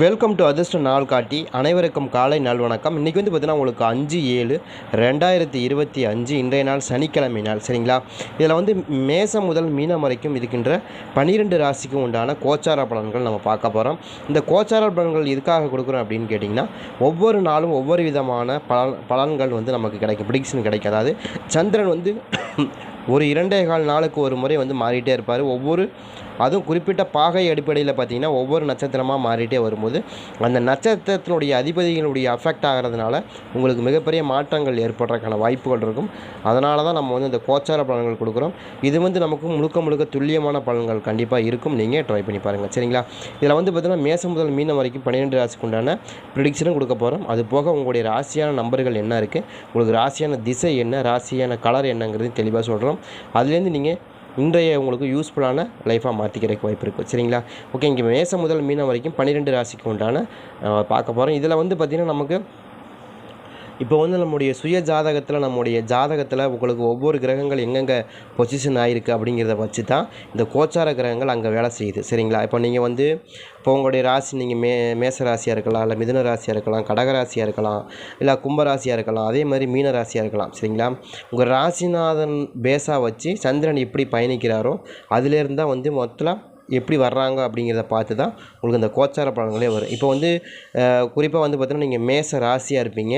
Welcome to அதிர்ஷ்ட நாள் காட்டி அனைவருக்கும் காலை நல்வணக்கம் இன்றைக்கி வந்து பார்த்தீங்கன்னா உங்களுக்கு அஞ்சு ஏழு ரெண்டாயிரத்தி இருபத்தி அஞ்சு இன்றைய நாள் சனிக்கிழமை நாள் சரிங்களா? இதில் வந்து மேசம் முதல் மீனம் வரைக்கும் இருக்கின்ற பன்னிரெண்டு ராசிக்கும் உண்டான கோச்சார பலன்கள் நம்ம பார்க்க போகிறோம் இந்த கோச்சார பலன்கள் எதுக்காக கொடுக்குறோம் அப்படின்னு கேட்டிங்கன்னா ஒவ்வொரு நாளும் ஒவ்வொரு விதமான பலன் பலன்கள் வந்து நமக்கு கிடைக்கும். ப்ரிடிக்ஷன் கிடைக்கும் அதாவது சந்திரன் வந்து ஒரு இரண்டே கால் நாளுக்கு ஒரு முறை வந்து மாறிட்டே இருப்பார். ஒவ்வொரு அதுவும் குறிப்பிட்ட பாகை அடிப்படையில் பார்த்தீங்கன்னா ஒவ்வொரு நட்சத்திரமாக மாறிட்டே வரும்போது அந்த நட்சத்திரத்தினுடைய அதிபதிகளுடைய அஃபெக்ட் ஆகிறதுனால உங்களுக்கு மிகப்பெரிய மாற்றங்கள் ஏற்படுறதுக்கான வாய்ப்புகள் இருக்கும். அதனால தான் நம்ம வந்து இந்த கோச்சார பலன்கள் கொடுக்குறோம். இது வந்து நமக்கு முழுக்க முழுக்க துல்லியமான பலன்கள் கண்டிப்பாக இருக்கும். நீங்கள் ட்ரை பண்ணி பாருங்கள் சரிங்களா? இதில் வந்து பார்த்திங்கன்னா மேசம் முதல் மீனம் வரைக்கும் பன்னிரெண்டு ராசிக்கு உண்டான ப்ரிடிக்ஷனும் கொடுக்க போகிறோம் அது போக உங்களுடைய ராசியான நம்பர்கள் என்ன இருக்குது உங்களுக்கு ராசியான திசை என்ன? ராசியான கலர் என்னங்கிறது தெளிவாக சொல்கிறோம் அதுலேருந்து நீங்கள் இன்றைய உங்களுக்கு யூஸ்ஃபுல்லான லைஃபாக மாற்றிக்கிறதுக்கு வாய்ப்பு இருக்குது சரிங்களா? ஓகே இங்கே மேசம் முதல் மீனம் வரைக்கும் பன்னிரெண்டு ராசிக்கு உண்டான பார்க்க போகிறோம் இதில் வந்து பார்த்திங்கன்னா நமக்கு இப்போ வந்து நம்முடைய சுய ஜாதகத்தில் நம்முடைய ஜாதகத்தில் உங்களுக்கு ஒவ்வொரு கிரகங்கள் எங்கெங்கே பொசிஷன் ஆகிருக்கு அப்படிங்கிறத வச்சு தான் இந்த கோச்சார கிரகங்கள் அங்கே வேலை செய்யுது. சரிங்களா? இப்போ நீங்கள் வந்து இப்போ உங்களுடைய ராசி நீங்கள் மே மேச ராசியாக இருக்கலாம் இல்லை மிதுன ராசியாக இருக்கலாம் கடக ராசியாக இருக்கலாம் இல்லை கும்பராசியாக இருக்கலாம் அதே மாதிரி மீன ராசியாக இருக்கலாம். சரிங்களா? உங்கள் ராசிநாதன் பேஸாக வச்சு சந்திரன் எப்படி பயணிக்கிறாரோ அதுலேருந்து தான் வந்து மொத்தம் எப்படி வர்றாங்க அப்படிங்கிறத பார்த்து தான் உங்களுக்கு இந்த கோச்சார பலன்களே வரும். இப்போ வந்து குறிப்பாக வந்து பார்த்தீங்கன்னா நீங்கள் மேச ராசியாக இருப்பீங்க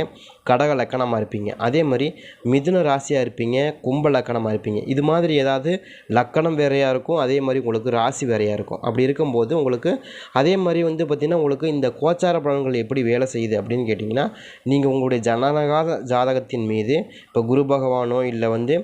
கடக லக்கணமாக இருப்பீங்க. அதே மாதிரி மிதுன ராசியாக இருப்பீங்க கும்ப லக்கணமாக இருப்பீங்க. இது மாதிரி ஏதாவது லக்கணம் வேறையாக இருக்கும் அதே மாதிரி உங்களுக்கு ராசி வேறையாக இருக்கும். அப்படி இருக்கும்போது உங்களுக்கு அதே மாதிரி வந்து பார்த்திங்கன்னா உங்களுக்கு இந்த கோச்சார பலன்கள் எப்படி வேலை செய்யுது அப்படின்னு கேட்டிங்கன்னா நீங்கள் உங்களுடைய ஜனநகாத ஜாதகத்தின் மீது இப்போ குரு பகவானோ இல்லை வந்து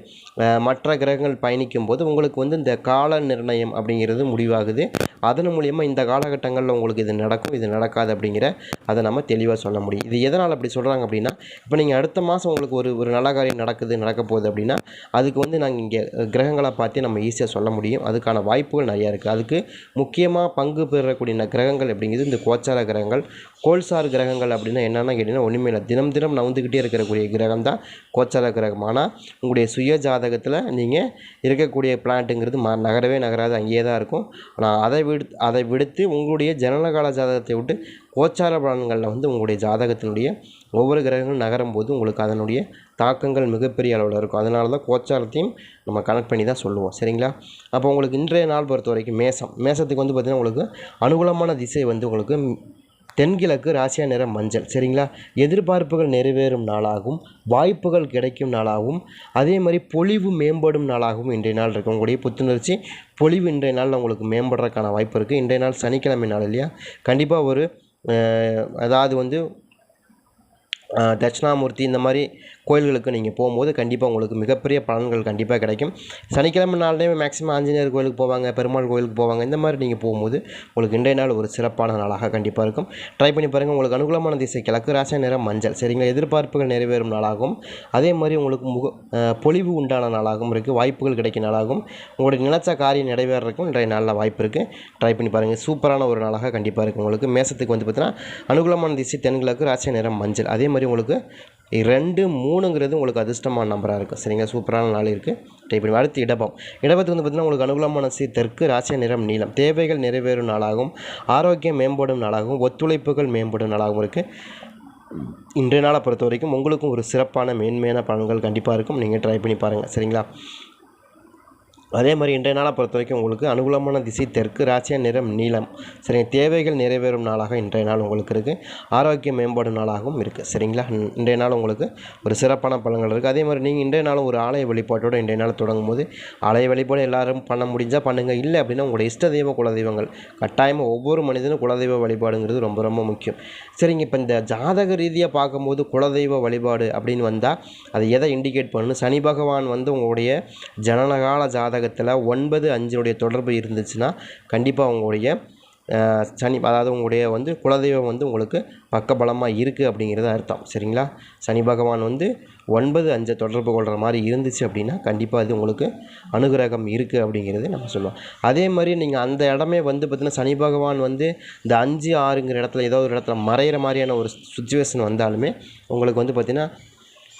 மற்ற கிரகங்கள் பயணிக்கும் போது உங்களுக்கு வந்து இந்த கால நிர்ணயம் அப்படிங்கிறது முடிவாக ஆகுது. அதன் மூலியமாக இந்த காலகட்டங்களில் உங்களுக்கு இது நடக்கும் இது நடக்காது அப்படிங்கிற அதை நம்ம தெளிவாக சொல்ல முடியும். இது எதனால் அப்படி சொல்கிறாங்க அப்படின்னா இப்போ நீங்கள் அடுத்த மாதம் உங்களுக்கு ஒரு ஒரு நல்ல காரியம் நடக்குது நடக்க போகுது அப்படின்னா அதுக்கு வந்து நாங்கள் இங்கே கிரகங்களை பார்த்து நம்ம ஈஸியாக சொல்ல முடியும். அதுக்கான வாய்ப்புகள் நிறையா இருக்குது அதுக்கு முக்கியமாக பங்கு பெறக்கூடிய கிரகங்கள் அப்படிங்கிறது இந்த கோச்சார கிரகங்கள் கோல்சார் கிரகங்கள் அப்படின்னா என்னென்னா கேட்டிங்கன்னா ஒன்றுமே இல்லை. தினம் தினம் நவுந்துக்கிட்டே இருக்கக்கூடிய கிரகம் தான் கோச்சார கிரகம். ஆனால் உங்களுடைய சுய ஜாதகத்தில் நீங்கள் இருக்கக்கூடிய பிளான்ட்டுங்கிறது ம நகரவே நகராது. அங்கேயே தான் இருக்கும். ஆனால் அதை விடு அதை விடுத்து உங்களுடைய ஜனனகால ஜாதகத்தை விட்டு கோச்சார பலன்களில் வந்து உங்களுடைய ஜாதகத்தினுடைய ஒவ்வொரு கிரகங்களும் நகரும் போது உங்களுக்கு அதனுடைய தாக்கங்கள் மிகப்பெரிய அளவில் இருக்கும். அதனால தான் கோச்சாரத்தையும் நம்ம கனெக்ட் பண்ணி தான் சொல்லுவோம். சரிங்களா? அப்போ உங்களுக்கு இன்றைய நாள் பொறுத்த வரைக்கும் மேசம். மேசத்துக்கு வந்து பார்த்திங்கன்னா உங்களுக்கு அனுகூலமான திசை வந்து உங்களுக்கு தென்கிழக்கு ராசியா நிறம் மஞ்சள் சரிங்களா? எதிர்பார்ப்புகள் நிறைவேறும் நாளாகவும் வாய்ப்புகள் கிடைக்கும் நாளாகவும் அதே மாதிரி பொலிவு மேம்படும் நாளாகவும் இன்றைய நாள் இருக்குது உங்களுடைய புத்துணர்ச்சி பொலிவு இன்றைய நாளில் உங்களுக்கு மேம்படுறதுக்கான வாய்ப்பு இருக்குது இன்றைய நாள் சனிக்கிழமை நாள் இல்லையா? கண்டிப்பாக ஒரு அதாவது வந்து தட்சிணாமூர்த்தி இந்த மாதிரி கோயில்களுக்கு நீங்கள் போகும்போது கண்டிப்பாக உங்களுக்கு மிகப்பெரிய பலன்கள் கண்டிப்பாக கிடைக்கும். சனிக்கிழமை நாள்லேயே மேக்ஸிமம் ஆஞ்சநேயர் கோயிலுக்கு போவாங்க பெருமாள் கோயிலுக்கு போவாங்க. இந்த மாதிரி நீங்கள் போகும்போது உங்களுக்கு இன்றைய நாள் ஒரு சிறப்பான நாளாக கண்டிப்பாக இருக்கும். ட்ரை பண்ணி பாருங்கள் உங்களுக்கு அனுகூலமான திசை கிழக்கு ராசி நிறம் மஞ்சள். சரிங்களா எதிர்பார்ப்புகள் நிறைவேறும் நாளாகவும் அதே மாதிரி உங்களுக்கு முக பொலிவு உண்டான நாளாகவும் இருக்குது வாய்ப்புகள் கிடைக்கும் நாளாகவும். உங்களுடைய நினைச்ச காரியம் நிறைவேறக்கும் இன்றைய நாளில் வாய்ப்பு இருக்குது ட்ரை பண்ணி பாருங்கள் சூப்பரான ஒரு நாளாக கண்டிப்பாக இருக்கும் உங்களுக்கு. மேசத்துக்கு வந்து பார்த்தீங்கன்னா அனுகூலமான திசை தென்கிழக்கு ராசி நிறம் மஞ்சள். அதே மாதிரி உங்களுக்கு ரெண்டு மூணு மூணுங்கிறது உங்களுக்கு அதிர்ஷ்டமான நம்பராக இருக்கும் சரிங்க? சூப்பரான நாள் இருக்குது டைப் பண்ணி அடுத்து இடபம் இடபத்துக்கு வந்து பார்த்திங்கன்னா உங்களுக்கு அனுகூலமான சி தெற்கு ராசிய நிறம் நீளம். தேவைகள் நிறைவேறும் நாளாகவும் ஆரோக்கியம் மேம்படும் நாளாகவும் ஒத்துழைப்புகள் மேம்படும் நாளாகவும் இருக்குது இன்றைய நாளை பொறுத்த வரைக்கும் உங்களுக்கும் ஒரு சிறப்பான மேன்மையான பலன்கள் கண்டிப்பாக இருக்கும். நீங்கள் ட்ரை பண்ணி பாருங்கள் சரிங்களா? அதே மாதிரி இன்றைய நாளை பொறுத்த வரைக்கும் உங்களுக்கு அனுகூலமான திசை தெற்கு ராசியா நிறம் நீளம். சரிங்க தேவைகள் நிறைவேறும் நாளாக இன்றைய நாள் உங்களுக்கு இருக்குது ஆரோக்கியம் மேம்பாடு நாளாகவும் இருக்குது சரிங்களா? இன்றைய நாள் உங்களுக்கு ஒரு சிறப்பான பலன்கள் இருக்குது அதே மாதிரி நீங்கள் இன்றைய நாளும் ஒரு ஆலய வழிபாட்டோட இன்றைய நாள் தொடங்கும் போது ஆலய வழிபாடு எல்லாரும் பண்ண முடிஞ்சால் பண்ணுங்கள் இல்லை அப்படின்னா உங்களோட இஷ்ட தெய்வ குலதெய்வங்கள். கட்டாயமாக ஒவ்வொரு மனிதனும் குலதெய்வ வழிபாடுங்கிறது ரொம்ப ரொம்ப முக்கியம். சரிங்க இப்போ இந்த ஜாதக ரீதியாக பார்க்கும்போது குலதெய்வ வழிபாடு அப்படின்னு வந்தால் அது எதை இண்டிகேட் பண்ணணும் சனி பகவான் வந்து உங்களுடைய ஜனனகால ஜாதகத்தில் ஒன்பது அஞ்சினுடைய தொடர்பு இருந்துச்சுன்னா கண்டிப்பாக உங்களுடைய சனி அதாவது உங்களுடைய வந்து குலதெய்வம் வந்து உங்களுக்கு பக்கபலமாக இருக்குது அப்படிங்கிறது அர்த்தம். சரிங்களா? சனி பகவான் வந்து ஒன்பது அஞ்சை தொடர்பு கொள்கிற மாதிரி இருந்துச்சு அப்படின்னா கண்டிப்பாக அது உங்களுக்கு அனுகிரகம் இருக்குது அப்படிங்கிறது நம்ம சொல்லுவோம். அதே மாதிரி நீங்கள் அந்த இடமே வந்து பார்த்திங்கன்னா சனி பகவான் வந்து இந்த அஞ்சு ஆறுங்கிற இடத்துல ஏதோ ஒரு இடத்துல மறையிற மாதிரியான ஒரு சுச்சுவேஷன் வந்தாலுமே உங்களுக்கு வந்து பார்த்திங்கன்னா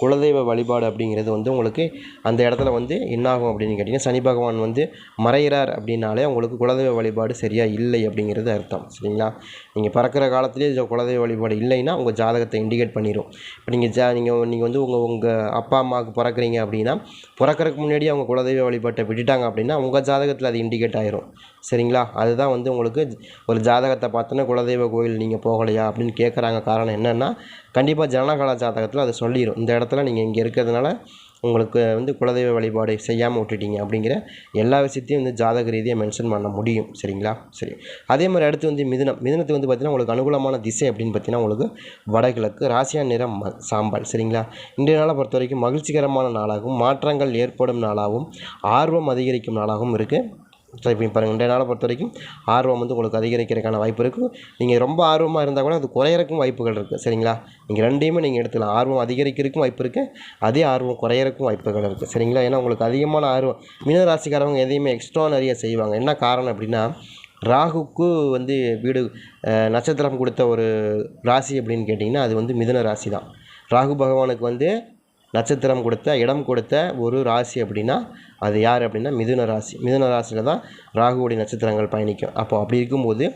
குலதெய்வ வழிபாடு அப்படிங்கிறது வந்து உங்களுக்கு அந்த இடத்துல வந்து என்னாகும் அப்படின்னு கேட்டிங்கன்னா சனி பகவான் வந்து மறைகிறார் அப்படின்னாலே உங்களுக்கு குலதெய்வ வழிபாடு சரியாக இல்லை அப்படிங்கிறது அர்த்தம். சரிங்களா? நீங்கள் பிறக்கிற காலத்துலேயே குலதெய்வ வழிபாடு இல்லைன்னா உங்கள் ஜாதகத்தை இண்டிகேட் பண்ணிடும் இப்போ நீங்கள் ஜா நீங்கள் நீங்கள் வந்து உங்கள் உங்கள் அப்பா அம்மாவுக்கு பிறக்குறீங்க அப்படின்னா பிறக்கிறதுக்கு முன்னாடி அவங்க குலதெய்வ வழிபாட்டை விட்டுட்டாங்க அப்படின்னா உங்கள் ஜாதகத்தில் அது இண்டிகேட் ஆயிரும். சரிங்களா? அதுதான் வந்து உங்களுக்கு ஒரு ஜாதகத்தை பார்த்தோன்னா குலதெய்வ கோயில் நீங்கள் போகலையா அப்படின்னு கேட்குறாங்க காரணம் என்னென்னா கண்டிப்பாக ஜனனகால ஜாதகத்தில் அதை சொல்லிடும் இந்த இடத்துல நீங்கள் இங்கே இருக்கிறதுனால உங்களுக்கு வந்து குலதெய்வ வழிபாடு செய்யாமல் விட்டுட்டீங்க அப்படிங்கிற எல்லா விஷயத்தையும் வந்து ஜாதக ரீதியாக மென்ஷன் பண்ண முடியும். சரிங்களா? சரி. அதே மாதிரி அடுத்து வந்து மிதுனம். மிதுனத்துக்கு வந்து பார்த்திங்கன்னா உங்களுக்கு அனுகூலமான திசை அப்படின்னு பார்த்தீங்கன்னா உங்களுக்கு வடகிழக்கு ராசியா நிறம் சாம்பல். சரிங்களா? இன்றைய நாளை பொறுத்த வரைக்கும் மகிழ்ச்சிகரமான நாளாகவும் மாற்றங்கள் ஏற்படும் நாளாகவும் ஆர்வம் அதிகரிக்கும் நாளாகவும் இருக்குது ட்ரை பண்ணி பாருங்கள் இன்றைய நாளை பொறுத்த வரைக்கும் ஆர்வம் வந்து உங்களுக்கு அதிகரிக்கிறதுக்கான வாய்ப்பு இருக்குது நீங்கள் ரொம்ப ஆர்வமாக இருந்தால் கூட அது குறையறக்கும் வாய்ப்புகள் இருக்குது சரிங்களா? நீங்கள் ரெண்டையுமே நீங்கள் எடுத்துக்கலாம். ஆர்வம் அதிகரிக்கிறதுக்கும் வாய்ப்பு இருக்குது அதே ஆர்வம் குறையறக்கும் வாய்ப்புகள் இருக்குது சரிங்களா? ஏன்னா உங்களுக்கு அதிகமான ஆர்வம். மீனராசிக்காரவங்க எதையுமே எக்ஸ்ட்ரா நிறைய செய்வாங்க. என்ன காரணம் அப்படின்னா ராகுக்கு வந்து வீடு நட்சத்திரம் கொடுத்த ஒரு ராசி அப்படின்னு கேட்டிங்கன்னா அது வந்து மிதுன ராசி தான் ராகு பகவானுக்கு வந்து நட்சத்திரம் கொடுத்த இடம் கொடுத்த ஒரு ராசி அப்படின்னா அது யார் அப்படின்னா மிதுன ராசி. மிதுன ராசியில் தான் ராகுவுடைய நட்சத்திரங்கள் பயணிக்கும். அப்போ அப்படி இருக்கும்போது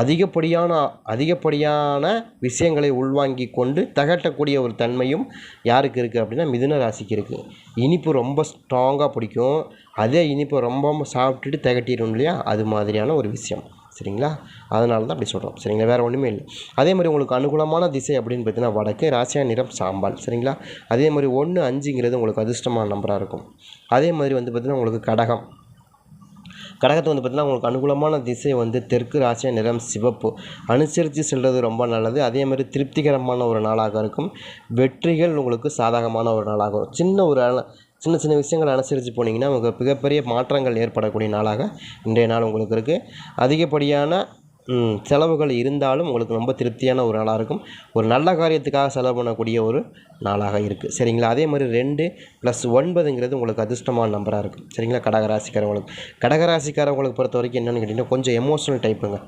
அதிகப்படியான அதிகப்படியான விஷயங்களை உள்வாங்கி கொண்டு தகட்டக்கூடிய ஒரு தன்மையும் யாருக்கு இருக்குது அப்படின்னா மிதுன ராசிக்கு இருக்குது இனிப்பு ரொம்ப ஸ்ட்ராங்காக பிடிக்கும். அதே இனிப்பு ரொம்ப சாப்பிட்டுட்டு தகட்டிடும் இல்லையா? அது மாதிரியான ஒரு விஷயம். சரிங்களா? அதனால தான் அப்படி சொல்கிறோம் சரிங்களா? வேறு ஒன்றுமே இல்லை. அதே மாதிரி உங்களுக்கு அனுகூலமான திசை அப்படின்னு பார்த்தீங்கன்னா வடக்கு ராசியா நிறம் சாம்பால். சரிங்களா? அதே மாதிரி ஒன்று அஞ்சுங்கிறது உங்களுக்கு அதிர்ஷ்டமான நம்பராக இருக்கும். அதே மாதிரி வந்து பார்த்திங்கன்னா உங்களுக்கு கடகம். கடகத்தை வந்து பார்த்திங்கன்னா உங்களுக்கு அனுகூலமான திசை வந்து தெற்கு ராசியா நிறம் சிவப்பு. அனுசரித்து செல்வது ரொம்ப நல்லது. அதே மாதிரி திருப்திகரமான ஒரு நாளாக இருக்கும். வெற்றிகள் உங்களுக்கு சாதகமான ஒரு நாளாக இருக்கும் சின்ன ஒரு சின்ன சின்ன விஷயங்களை அனுசரித்து போனீங்கன்னா உங்களுக்கு மிகப்பெரிய மாற்றங்கள் ஏற்படக்கூடிய நாளாக இன்றைய நாள் உங்களுக்கு இருக்குது அதிகப்படியான செலவுகள் இருந்தாலும் உங்களுக்கு ரொம்ப திருப்தியான ஒரு நாளாக இருக்கும். ஒரு நல்ல காரியத்துக்காக செலவு பண்ணக்கூடிய ஒரு நாளாக இருக்குது சரிங்களா? அதே மாதிரி ரெண்டு ப்ளஸ் ஒன்பதுங்கிறது உங்களுக்கு அதிர்ஷ்டமான நம்பராக இருக்கும் சரிங்களா? கடகராசிக்காரவங்களுக்கு. கடகராசிக்காரவங்களுக்கு பொறுத்த வரைக்கும் என்னென்னு கேட்டிங்கன்னா கொஞ்சம் எமோஷனல் டைப்புங்க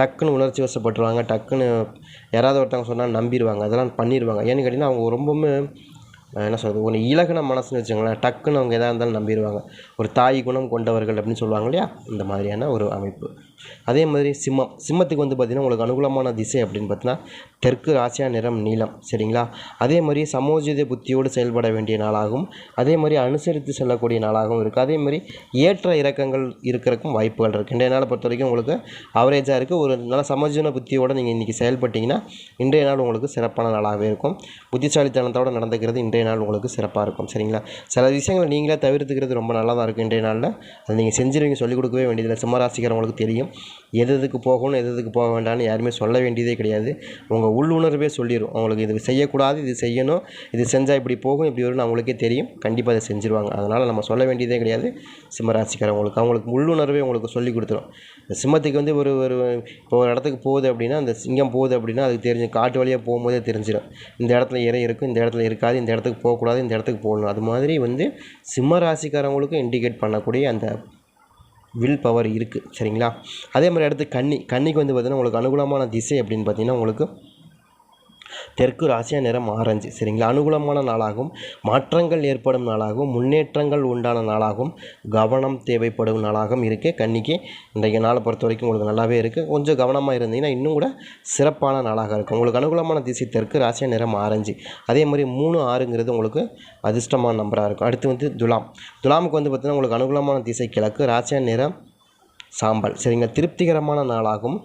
டக்குன்னு உணர்ச்சி வசப்பட்டுருவாங்க. டக்குன்னு யாராவது ஒருத்தவங்க சொன்னால் நம்பிடுவாங்க அதெல்லாம் பண்ணிடுவாங்க ஏன்னு கேட்டிங்கன்னா அவங்க ரொம்பவுமே என்ன சொல்கிறது ஒரு இலகுன மனசுன்னு வச்சுக்கோங்களேன் டக்குன்னு அவங்க எதாக இருந்தாலும் நம்பிடுவாங்க ஒரு தாய் குணம் கொண்டவர்கள் அப்படின்னு சொல்லுவாங்க இல்லையா? இந்த மாதிரியான ஒரு அமைப்பு. அதே மாதிரி சிம்மம். சிம்மத்துக்கு வந்து பார்த்திங்கன்னா உங்களுக்கு அனுகூலமான திசை அப்படின்னு பார்த்தீங்கன்னா தெற்கு ராசியா நிறம் நீளம். சரிங்களா? அதே மாதிரி சமோஜித புத்தியோடு செயல்பட வேண்டிய நாளாகவும் அதே மாதிரி அனுசரித்து செல்லக்கூடிய நாளாகவும் இருக்குது அதே மாதிரி ஏற்ற இறக்கங்கள் இருக்கிறக்கும் வாய்ப்புகள் இருக்குது இன்றைய நாளை பொறுத்த வரைக்கும் உங்களுக்கு அவரேஜாக இருக்குது ஒரு நல்ல சமோஜன புத்தியோடு நீங்கள் இன்றைக்கி செயல்பட்டீங்கன்னா இன்றைய நாள் உங்களுக்கு சிறப்பான நாளாகவே இருக்கும். புத்திசாலித்தனத்தோடு நடந்துக்கிறது இன்றைய நாள் உங்களுக்கு சிறப்பாக இருக்கும். சரிங்களா? சில விஷயங்களை நீங்களே தவிர்த்துக்கிறது ரொம்ப நல்லதாக இருக்கும் இன்றைய நாளில். அதை நீங்கள் செஞ்சிருவீங்க சொல்லிக் கொடுக்கவே வேண்டியதில்லை. சிம்மராசிக்காரவங்களுக்கு தெரியும். எது எதுக்கு போகணும் எது எதுக்கு போக வேண்டாம்னு யாருமே சொல்ல வேண்டியதே கிடையாது. உங்கள் உள்ளுணர்வே சொல்லிடும் அவங்களுக்கு இது செய்யக்கூடாது இது செய்யணும் இது செஞ்சால் இப்படி போகும் இப்படி வரும்னு அவங்களுக்கே தெரியும். கண்டிப்பாக அதை செஞ்சுருவாங்க. அதனால் நம்ம சொல்ல வேண்டியதே கிடையாது. சிம்மராசிக்காரவங்களுக்கு அவங்களுக்கு உள்ளுணர்வே உங்களுக்கு சொல்லி கொடுத்துரும். சிம்மத்துக்கு வந்து ஒரு ஒரு இப்போ ஒரு இடத்துக்கு போகுது அப்படின்னா அந்த சிங்கம் போகுது அப்படின்னா அதுக்கு தெரிஞ்சு காட்டு வழியாக போகும்போதே தெரிஞ்சிடும் இந்த இடத்துல இறை இருக்கும் இந்த இடத்துல இருக்காது இந்த இடத்துக்கு போகக்கூடாது இந்த இடத்துக்கு போகணும். அது மாதிரி வந்து சிம்ம ராசிக்காரவங்களுக்கும் இண்டிகேட் பண்ணக்கூடிய அந்த வில் பவர் இருக்குது சரிங்களா? அதே மாதிரி அடுத்து கன்னி கன்னிக்கு வந்து பார்த்திங்கன்னா உங்களுக்கு அனுகூலமான திசை அப்படின்னு பார்த்தீங்கன்னா உங்களுக்கு தெற்கு ராசியா நிறம் ஆரஞ்சு. சரிங்களா? அனுகூலமான நாளாகவும் மாற்றங்கள் ஏற்படும் நாளாகவும் முன்னேற்றங்கள் உண்டான நாளாகவும் கவனம் தேவைப்படும் நாளாகவும் இருக்குது கன்னிக்கு இன்றைக்கு நாளை பொறுத்த வரைக்கும் உங்களுக்கு நல்லாவே இருக்குது கொஞ்சம் கவனமாக இருந்தீங்கன்னா இன்னும் கூட சிறப்பான நாளாக இருக்கும். உங்களுக்கு அனுகூலமான திசை தெற்கு ராசியா நிறம் ஆரஞ்சு. அதே மாதிரி மூணு ஆறுங்கிறது உங்களுக்கு அதிர்ஷ்டமான நம்பராக இருக்கும். அடுத்து வந்து துலாம். துலாமுக்கு வந்து பார்த்திங்கன்னா உங்களுக்கு அனுகூலமான திசை கிழக்கு. ராசியா நிறம் சாம்பல். சரிங்க. திருப்திகரமான நாளாகவும்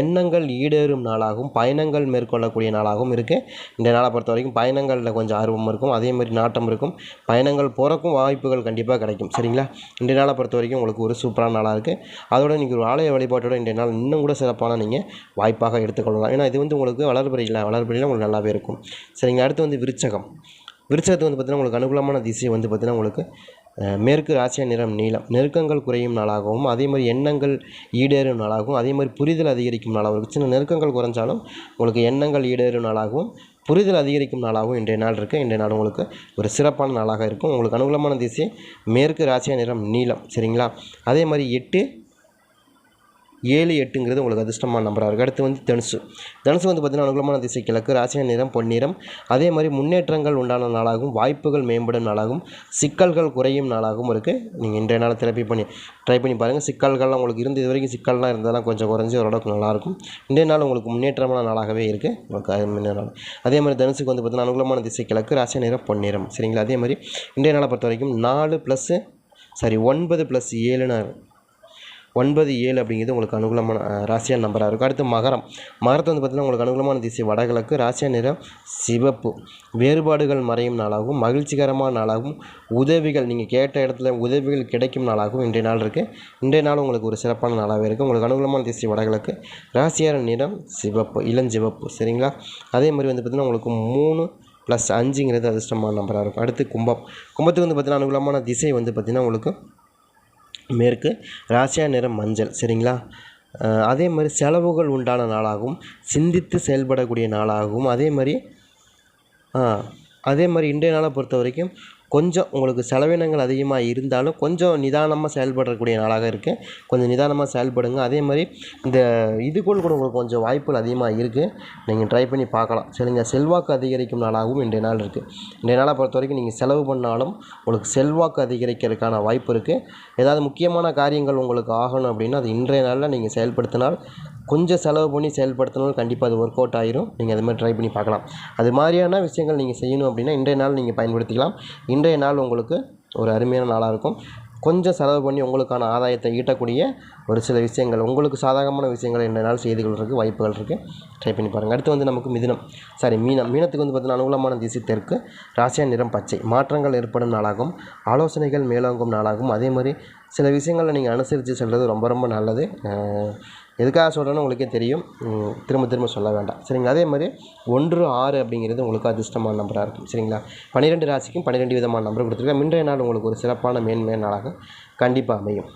எண்ணங்கள் ஈடேறும் நாளாகவும் பயணங்கள் மேற்கொள்ளக்கூடிய நாளாகவும் இருக்குது இந்த நாளை பொறுத்த வரைக்கும் பயணங்களில் கொஞ்சம் ஆர்வம் இருக்கும். அதே மாதிரி நாட்டம் இருக்கும். பயணங்கள் போகிறக்கும் வாய்ப்புகள் கண்டிப்பாக கிடைக்கும். சரிங்களா? இந்த நாளை பொறுத்த வரைக்கும் உங்களுக்கு ஒரு சூப்பரான நாளாக இருக்குது அதோட நீங்கள் ஒரு ஆலய வழிபாட்டோட இன்றைய நாள் இன்னும் கூட சிறப்பான நீங்கள் வாய்ப்பாக எடுத்துக்கொள்ளலாம். ஏன்னா இது வந்து உங்களுக்கு வளர்பிறையில் வளர்பிறையில் உங்களுக்கு நல்லாவே இருக்கும். சரிங்க. அடுத்து வந்து விருச்சகம். விருச்சகத்துக்கு வந்து பார்த்திங்கன்னா உங்களுக்கு அனுகூலமான திசை வந்து பார்த்திங்கன்னா உங்களுக்கு மேற்கு ராசியா நிறம் நீளம். நெருக்கங்கள் குறையும் நாளாகவும் அதே மாதிரி எண்ணங்கள் ஈடேறும் நாளாகவும் அதே மாதிரி புரிதல் அதிகரிக்கும் நாளாகவும் இருக்கும் சின்ன நெருக்கங்கள் குறைஞ்சாலும் உங்களுக்கு எண்ணங்கள் ஈடேறும் நாளாகவும் புரிதல் அதிகரிக்கும் நாளாகவும் இன்றைய நாள் இருக்குது இன்றைய நாள் உங்களுக்கு ஒரு சிறப்பான நாளாக இருக்கும். உங்களுக்கு அனுகூலமான திசை மேற்கு ராசியா நிறம் நீளம். சரிங்களா? அதே மாதிரி எட்டு ஏழு எட்டுங்கிறது உங்களுக்கு அதிர்ஷ்டமான நம்பராக இருக்குது அடுத்து வந்து தனுசு. தனுசு வந்து பார்த்திங்கன்னா அனுகூலமான திசை கிழக்கு ராசியான நிறம் பொன்னிறம் அதே மாதிரி முன்னேற்றங்கள் உண்டான நாளாகவும் வாய்ப்புகள் மேம்படும் நாளாகவும் சிக்கல்கள் குறையும் நாளாகவும் இருக்குது நீங்கள் இன்றைய நாளை திறப்பி பண்ணி ட்ரை பண்ணி பாருங்கள் சிக்கல்கள்லாம் உங்களுக்கு இருந்து இது வரைக்கும் சிக்கல்லாம் இருந்ததெல்லாம் கொஞ்சம் குறைஞ்சி ஓரளவுக்கு நல்லாயிருக்கும். இன்றைய நாள் உங்களுக்கு முன்னேற்றமான நாளாகவே இருக்குது உங்களுக்கு அது முன்னே நாள். அதே மாதிரி தனுசுக்கு வந்து பார்த்திங்கன்னா அனுகூலமான திசை கிழக்கு ராசி நிறம் பொன்னிறம் சரிங்களா? அதே மாதிரி இன்றைய நாளை பொறுத்த வரைக்கும் நாலு ப்ளஸ்ஸு சாரி ஒன்பது ப்ளஸ் ஏழுன்னு ஒன்பது ஏழு அப்படிங்கிறது உங்களுக்கு அனுகூலமான ராசியான நம்பராக இருக்கும். அடுத்து மகரம். மகரத்தை வந்து பார்த்திங்கன்னா உங்களுக்கு அனுகூலமான திசை வடகிழக்கு ராசியா நிறம் சிவப்பு. வேறுபாடுகள் மறையும் நாளாகவும் மகிழ்ச்சிகரமான நாளாகவும் உதவிகள் நீங்கள் கேட்ட இடத்துல உதவிகள் கிடைக்கும் நாளாகவும் இன்றைய நாள் இருக்குது இன்றைய நாள் உங்களுக்கு ஒரு சிறப்பான நாளாகவே இருக்குது உங்களுக்கு அனுகூலமான திசை வடகிழக்கு ராசியார நிறம் சிவப்பு இளஞ்சிவப்பு சரிங்களா? அதே மாதிரி வந்து பார்த்திங்கன்னா உங்களுக்கு மூணு ப்ளஸ் அஞ்சுங்கிறது அதிர்ஷ்டமான நம்பராக இருக்கும். அடுத்து கும்பம். கும்பத்துக்கு வந்து பார்த்திங்கன்னா அனுகூலமான திசை வந்து பார்த்திங்கன்னா உங்களுக்கு மேற்கு ராசியா நிறம் மஞ்சள் சரிங்களா? அதே மாதிரி செலவுகள் உண்டான நாளாகவும் சிந்தித்து செயல்படக்கூடிய நாளாகவும் அதே மாதிரி ஆ, அதே மாதிரி இன்றைய நாளை பொறுத்த வரைக்கும் கொஞ்சம் உங்களுக்கு செலவினங்கள் அதிகமாக இருந்தாலும் கொஞ்சம் நிதானமாக செயல்படக்கூடிய நாளாக இருக்குது கொஞ்சம் நிதானமாக செயல்படுங்க. அதே மாதிரி இந்த இதுக்குள் கூட உங்களுக்கு கொஞ்சம் வாய்ப்புகள் அதிகமாக இருக்குது நீங்கள் ட்ரை பண்ணி பார்க்கலாம். சரிங்க? செல்வாக்கு அதிகரிக்கும் நாளாகவும் இன்றைய நாள் இருக்குது இன்றைய நாளை பொறுத்த வரைக்கும் நீங்கள் செலவு பண்ணாலும் உங்களுக்கு செல்வாக்கு அதிகரிக்கிறதுக்கான வாய்ப்பு இருக்குது ஏதாவது முக்கியமான காரியங்கள் உங்களுக்கு ஆகணும் அப்படின்னா அது இன்றைய நாளில் நீங்கள் செயல்படுத்தினால் கொஞ்சம் செலவு பண்ணி செயல்படுத்தினாலும் கண்டிப்பாக அது ஒர்க் அவுட் ஆயிரும். நீங்கள் அது மாதிரி ட்ரை பண்ணி பார்க்கலாம். அது மாதிரியான விஷயங்கள் நீங்கள் செய்யணும் அப்படின்னா இன்றைய நாள் நீங்கள் பயன்படுத்திக்கலாம். இன்றைய நாள் உங்களுக்கு ஒரு அருமையான நாளாக இருக்கும். கொஞ்சம் செலவு பண்ணி உங்களுக்கான ஆதாயத்தை ஈட்டக்கூடிய ஒரு சில விஷயங்கள் உங்களுக்கு சாதகமான விஷயங்கள் இன்றைய நாள் செய்திகள் இருக்குது வாய்ப்புகள் இருக்குது ட்ரை பண்ணி பாருங்கள் அடுத்து வந்து நமக்கு மிதினம். சாரி மீனம். மீனத்துக்கு வந்து பார்த்தீங்கன்னா அனுகூலமான திசை தெற்கு ராசியா நிறம் பச்சை. மாற்றங்கள் ஏற்படும் நாளாகும். ஆலோசனைகள் மேலோங்கும் நாளாகும். அதே மாதிரி சில விஷயங்களில் நீங்கள் அனுசரித்து செல்வது ரொம்ப ரொம்ப நல்லது. எதுக்காக சொல்கிறேன்னு உங்களுக்கே தெரியும். திரும்ப திரும்ப சொல்ல வேண்டாம். சரிங்களா? அதே மாதிரி ஒன்று ஆறு அப்படிங்கிறது உங்களுக்கு அதிர்ஷ்டமான நம்பராக இருக்கும். சரிங்களா? பன்னிரெண்டு ராசிக்கும் பன்னிரெண்டு விதமான நம்பர் கொடுத்துருக்கேன் மின்றைய நாள் உங்களுக்கு ஒரு சிறப்பான மேன்மையான நாளாக கண்டிப்பாக அமையும்.